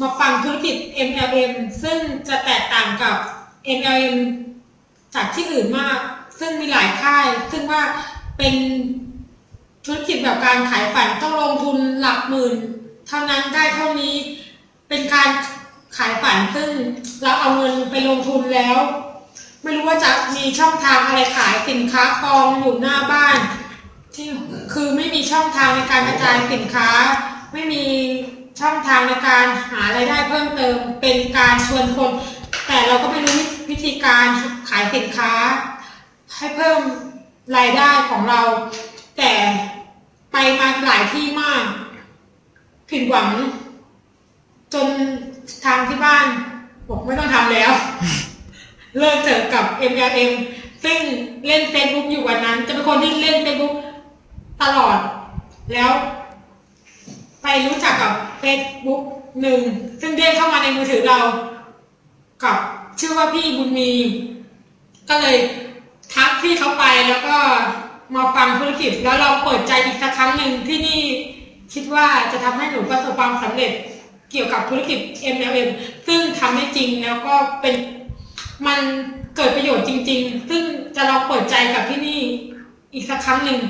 มาฟังธุรกิจ MLM ซึ่งจะแตกต่างกับ MLM จากที่อื่นมาก ซึ่งมีหลายค่าย ซึ่งว่าเป็นธุรกิจแบบการขายฝันต้องลงทุนหลักหมื่น เท่านั้นได้เท่านี้เป็นการขายฝันซึ่งเราเอาเงินไปลงทุนแล้ว ไม่รู้ว่าจะมีช่องทางอะไรขายสินค้ากองอยู่หน้าบ้าน ที่คือไม่มีช่องทางในการกระจายสินค้า ไม่มี ช่องทางในการหารายได้เพิ่มเติม เป็นการชวนคน แต่เราก็ไม่รู้วิธีการขายสินค้า ให้เพิ่มรายได้ของเรา แต่ไปมาหลายที่มาก ผิดหวัง จนทางที่บ้านบอกไม่ต้องทำแล้ว เลิกเถอะกับ MLM ซึ่งเล่น Facebook อยู่วันนั้น จะเป็นคนที่เล่น Facebook ตลอดแล้ว กับ Facebook หนึ่งซึ่งเด้งเข้ามาในมือถือเรา กับชื่อว่าพี่บุญมี ก็เลยทักพี่เขาไปแล้วก็มาฟังธุรกิจ แล้วเราเปิดใจอีกสักครั้งหนึ่งที่นี่คิดว่าจะทำให้หนูประสบความสำเร็จเกี่ยวกับธุรกิจ MLM ซึ่งทำได้จริงแล้วก็เป็นมันเกิดประโยชน์จริง ๆ ซึ่งจะลองเปิดใจกับที่นี่อีกสักครั้งหนึ่ง